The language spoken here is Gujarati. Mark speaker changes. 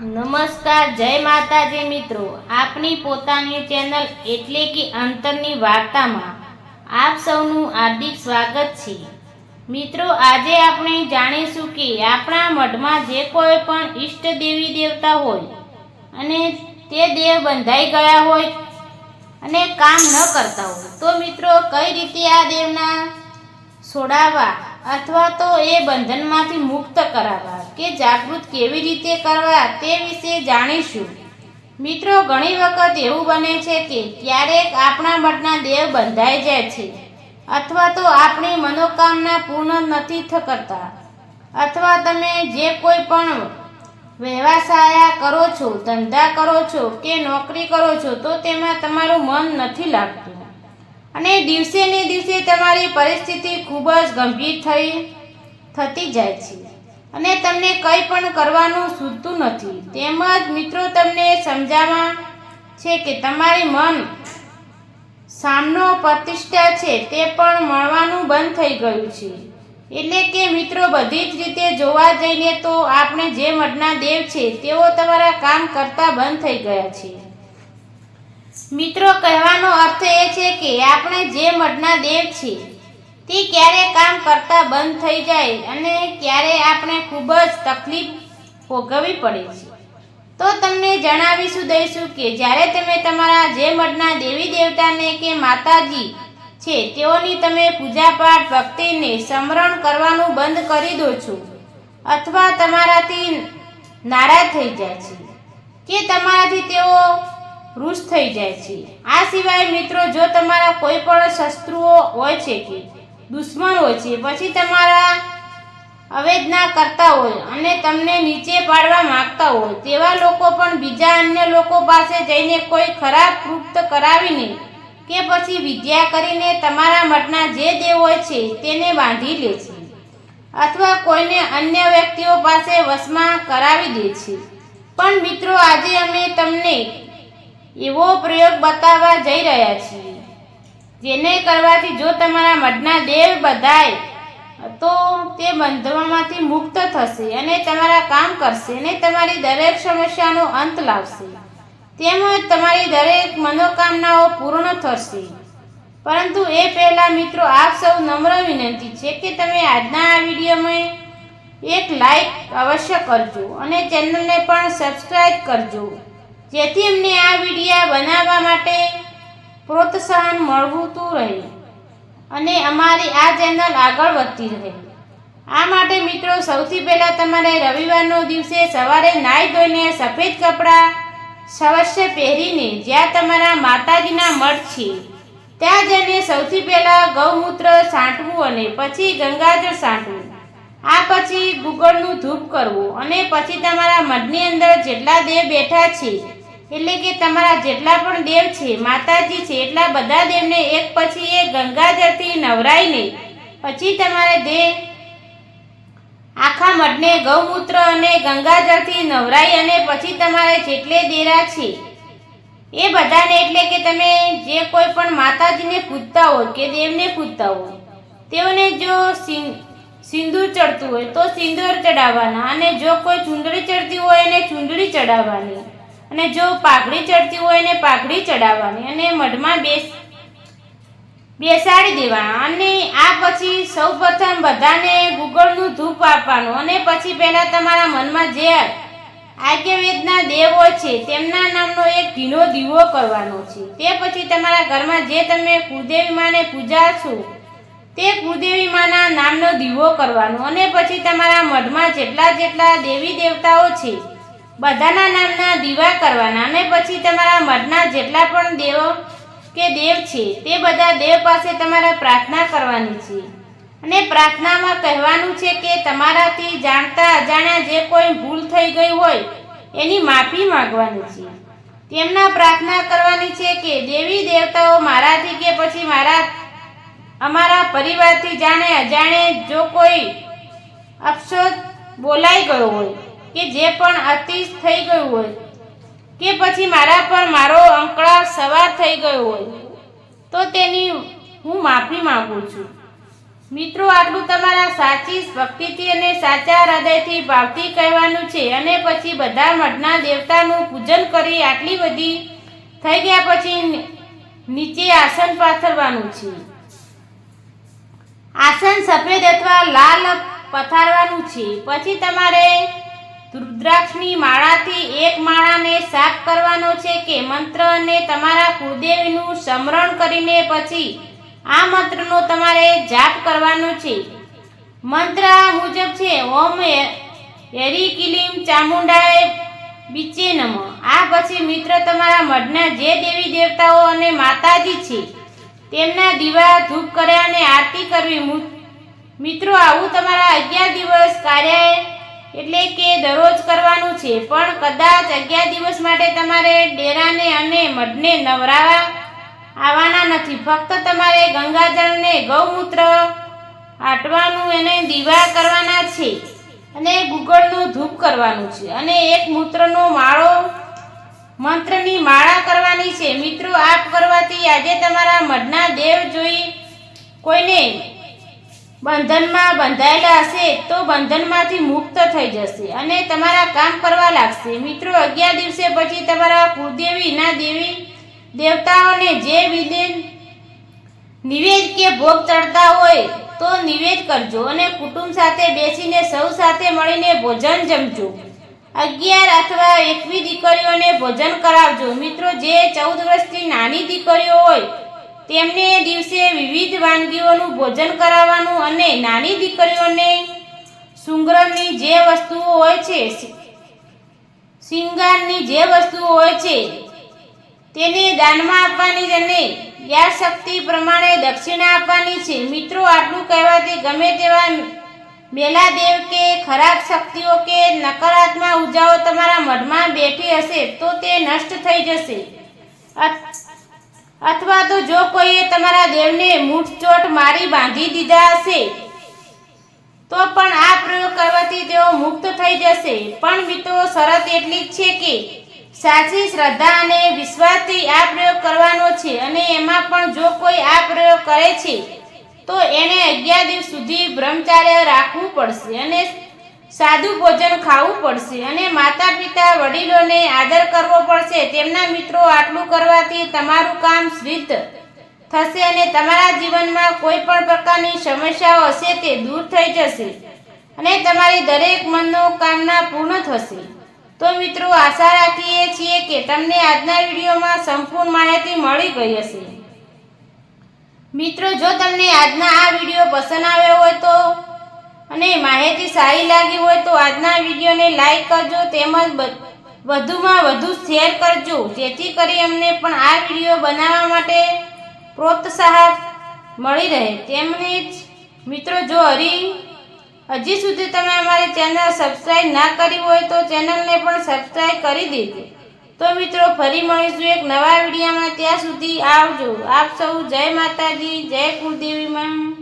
Speaker 1: નમસ્કાર, જય માતાજી મિત્રો. આપની પોતાની ચેનલ એટલે કે અંતરની વાર્તામાં આપ સૌનું હાર્દિક સ્વાગત છે. મિત્રો, આજે આપણે જાણીશું કે આપણા મઠમાં જે કોઈ પણ ઈષ્ટ દેવી દેવતા હોય અને તે દેવ બંધાઈ ગયા હોય અને કામ ન કરતા હોય, તો મિત્રો કઈ રીતે આ દેવના છોડાવવા અથવા તો એ બંધનમાંથી મુક્ત કરાવવા? કે જાગૃત કેવી રીતે કરવા તે વિશે જાણીશું. મિત્રો, ઘણી વખત એવું બને છે કે ક્યારેક આપણા મઠના દેવ બંધાઈ જાય છે અથવા તો આપણી મનોકામના પૂર્ણ નથી કરતા. અથવા તમે જે કોઈ પણ વ્યવસાય કરો છો, ધંધા કરો છો કે નોકરી કરો છો, તો તેમાં તમારું મન નથી લાગતું. અને દિવસે ને દિવસે તમારી પરિસ્થિતિ ખૂબ જ ગંભીર થઈ, થતી જાય છે. અને તમને કંઈ પણ કરવાનું સૂતું નથી. તેમજ મિત્રો, તમને સમજાવવા છે કે તમારી મન સામનો પ્રતિષ્ઠા છે તે પણ મળવાનું બંધ થઈ ગયું છે. એટલે કે મિત્રો, બધી જ રીતે જોવા જઈએ તો આપણે જે મઠના દેવ છે, તેઓ તમારા કામ કરતા બંધ થઈ ગયા છે. મિત્રો, કહેવાનો અર્થ એ છે કે આપણે જે મઠના દેવ છે તે ક્યારે કામ કરતા બંધ થઈ જાય અને ક્યારે આપણે ખૂબ જ તકલીફ ભોગવવી પડે છે. તો તમને જણાવીશું, દઈશું કે જ્યારે તમે તમારા જે મઠના દેવી દેવતાને કે માતાજી છે, તેઓની તમે પૂજાપાઠ ભક્તિને સ્મરણ કરવાનું બંધ કરી દો છો અથવા તમારાથી નારાજ થઈ જાય છે કે તમારાથી તેઓ રૂષ થઈ જાય છે. આ સિવાય મિત્રો, જો તમારા કોઈ પણ શસ્ત્રુઓ હોય છે કે દુશ્મન છે. પછી તમારા અવેદના કરતા હોય અને તમને નીચે પાડવા માંગતા હોય તેવા લોકો પણ બીજા અન્ય લોકો પાસે જઈને કોઈ ખરાબ કૃત્ય કરાવીને કે પછી વિદ્યા કરીને તમારા મઠના જે દેવ છે તેને બાંધી લે છે અથવા કોઈને અન્ય વ્યક્તિઓ પાસે વશમાં કરાવી દે છે. પણ મિત્રો, આજે અમે તમને એવો પ્રયોગ બતાવવા જઈ રહ્યા છીએ. જેને કરવાથી જો તમારા મઢના દેવ બધાય, તો તે બંધવામાંથી મુક્ત થશે અને તમારા કામ કરશે અને તમારી દરેક સમસ્યાનો અંત લાવશે. તેમજ તમારી દરેક મનોકામનાઓ પૂર્ણ થશે. પરંતુ એ પહેલાં મિત્રો આપ સૌ નમ્ર વિનંતી છે કે તમે આજના આ વિડીયોમાં એક લાઈક અવશ્ય કરજો અને ચેનલને પણ સબસ્ક્રાઈબ કરજો. જેથી અમને આ વિડીયા બનાવવા માટે પ્રોત્સાહન મળવું રહે. અને અમારી આ ચેનલ આગળ વધતી રહે. આ માટે મિત્રો, સૌથી પહેલાં તમારે રવિવારનો દિવસે સવારે નાહી ધોઈને સફેદ કપડાં અવશ્ય પહેરીને જ્યાં તમારા માતાજીના મઠ છે, ત્યાં જઈને સૌથી પહેલાં ગૌમૂત્ર છાંટવું અને પછી ગંગાજળ છાંટવું. આ પછી ગુગળનું ધૂપ કરવું અને પછી તમારા મઠની અંદર જેટલા દેવ બેઠા છે એટલે કે તમારા જેટલા પણ દેવ છે, માતાજી છે, એટલા બધા દેવને એક પછી એક ગંગાજળથી નવરાઈને પછી તમારે દેહ આખા મઢને ગૌમૂત્ર અને ગંગાજળથી નવરાઈ અને પછી તમારે જેટલે દેરા છે, એ બધાને એટલે કે તમે જે કોઈ પણ માતાજીને પૂજતા હોય કે દેવને પૂજતા હોય, તેઓને જો સિંદૂર ચડતું હોય તો સિંદૂર ચડાવવાના અને જો કોઈ ચૂંદડી ચડતી હોય એને ચૂંદડી ચડાવવાની. અને જો પાઘડી ચડતી હોય એને પાઘડી ચડાવવાની અને મઢમાં બેસ બેસાડી દેવાના. અને આ પછી સૌ પ્રથમ બધાને ગુગળનું ધૂપ આપવાનું. અને પછી પહેલાં તમારા મનમાં જે આગ્યવેદના દેવ છે, તેમના નામનો એક ઘીનો દીવો કરવાનો છે. તે પછી તમારા ઘરમાં જે તમે કુદેવી માને પૂજા છો, તે કુદેવી માના નામનો દીવો કરવાનો. અને પછી તમારા મઢમાં જેટલા જેટલા દેવી દેવતાઓ છે બધાના નામના દીવા કરવાના અને પછી તમારા મઢના જેટલા પણ દેવો કે દેવ છે, તે બધા દેવ પાસે તમારે પ્રાર્થના કરવાની છે. અને પ્રાર્થનામાં કહેવાનું છે કે તમારાથી જાણતા અજાણ્યા જે કોઈ ભૂલ થઈ ગઈ હોય, એની માફી માંગવાની છે. તેમના પ્રાર્થના કરવાની છે કે દેવી દેવતાઓ મારાથી કે પછી મારા, અમારા પરિવારથી જાણે અજાણે જો કોઈ અફસોસ બોલાઈ ગયો હોય કે જે પણ અતિશ થઈ ગયું હોય, કે પછી મારા પર મારો અંકળા સવાર થઈ ગયો હોય, તો તેની હું માફી માંગુ છું. મિત્રો, આટલું તમારા સાચી ભક્તિથી અને સાચા હૃદયથી ભાવથી કહેવાનું છે અને પછી બધા મઠના દેવતાનું પૂજન કરી આટલી બધી થઈ ગયા પછી નીચે આસન પાથરવાનું છે. આસન સફેદ અથવા લાલ પથારવાનું છે. પછી તમારે રુદ્રાક્ષની માળાથી એક માળાને સાફ કરવાનો છે કે મંત્ર અને તમારા કુળદેવીનું સ્મરણ કરીને પછી આ મંત્રનો તમારે જાપ કરવાનો છે. મંત્ર આ મુજબ છે, ઓમ હેરી કિલીમ ચામુંડાએ બીચે નમ. આ પછી મિત્ર તમારા મઢના જે દેવી દેવતાઓ અને માતાજી છે, તેમના દીવા ધૂપ કર્યા અને આરતી કરવી. મિત્રો, આવું તમારા અગિયાર દિવસ કાર્ય એટલે કે દરરોજ કરવાનું છે. પણ કદાચ અગિયાર દિવસ માટે તમારે ડેરાને અને મઢને નવરાવા આવવાના નથી. ફક્ત તમારે ગંગાજળને ગૌમૂત્ર આટવાનું એને દીવા કરવાના છે અને ગુગળનું ધૂપ કરવાનું છે. અને એક મૂત્રનો માળો મંત્રની માળા કરવાની છે. મિત્રો, આપ કરવાથી આજે તમારા મઢના દેવ જોઈ કોઈને બંધનમાં બંધાયેલા હશે તો બંધનમાંથી મુક્ત થઈ જશે અને તમારા કામ કરવા લાગશે. મિત્રો, અગિયાર દિવસે પછી તમારા કુળદેવી ના દેવી દેવતાઓને જે વિદેન નિવેદ કે ભોગ ચડતા હોય તો નિવેદ કરજો અને કુટુંબ સાથે બેસીને સૌ સાથે મળીને ભોજન જમજો. અગિયાર અથવા એકવી દીકરીઓને ભોજન કરાવજો. મિત્રો, જે ચૌદ વર્ષથી નાની દીકરીઓ હોય તેમને દિવસે વિવિધ વાનગીઓનું ભોજન કરાવવાનું અને નાની દીકરીઓને સુંગરની જે વસ્તુઓ હોય છે શિંગારની જે વસ્તુઓ હોય છે, તેને દાનમાં આપવાની અને યાદશક્તિ પ્રમાણે દક્ષિણા આપવાની છે. મિત્રો, આટલું કહેવાથી ગમે તેવા મેલાદેવ કે ખરાબ શક્તિઓ કે નકારાત્મક ઉર્જાઓ તમારા મઢમાં બેઠી હશે તો તે નષ્ટ થઈ જશે. અથવા તો જો કોઈએ તમારા દેવને મૂઠચોટ મારી બાંધી દીધા હશે, તો પણ આ પ્રયોગ કરવાથી તેઓ મુક્ત થઈ જશે. પણ મિત્રો, શરત એટલી જ છે કે સાચી શ્રદ્ધા અને વિશ્વાસથી આ પ્રયોગ કરવાનો છે અને એમાં પણ જો કોઈ આ પ્રયોગ કરે છે, તો એને અગિયાર દિવસ સુધી બ્રહ્મચાર્ય રાખવું પડશે અને સાદું ભોજન ખાવું પડશે અને માતા પિતા વડીલોને આદર કરવો પડશે. તેમના મિત્રો આટલું કરવાથી તમારું કામ સિદ્ધ થશે અને તમારા જીવનમાં કોઈ પણ પ્રકારની સમસ્યાઓ હશે તે દૂર થઈ જશે અને તમારી દરેક મનોકામના પૂર્ણ થશે. તો મિત્રો, આશા રાખીએ છીએ કે તમને આજના વિડીયોમાં સંપૂર્ણ માહિતી મળી ગઈ હશે. મિત્રો, જો તમને આજના આ વીડિયો પસંદ આવ્યો હોય તો માહિતી સારી લાગી હોય તો આજના વિડીયોને લાઈક કરજો તેમજ વધુમાં વધુ શેર કરજો, જેથી કરી અમને પણ આ વીડિયો બનાવવા માટે પ્રોત્સાહન મળી રહે. તેમની જ, મિત્રો, જો હરી, હજી સુધી તમે અમારી ચેનલ સબસ્ક્રાઈબ ના કરી હોય તો ચેનલને પણ સબસ્ક્રાઈબ કરી દેજો. તો મિત્રો, ફરી મળીશું એક નવા વિડીયોમાં. ત્યાં સુધી આવજો. આપ સૌ જય માતાજી, જય કુળદેવી માં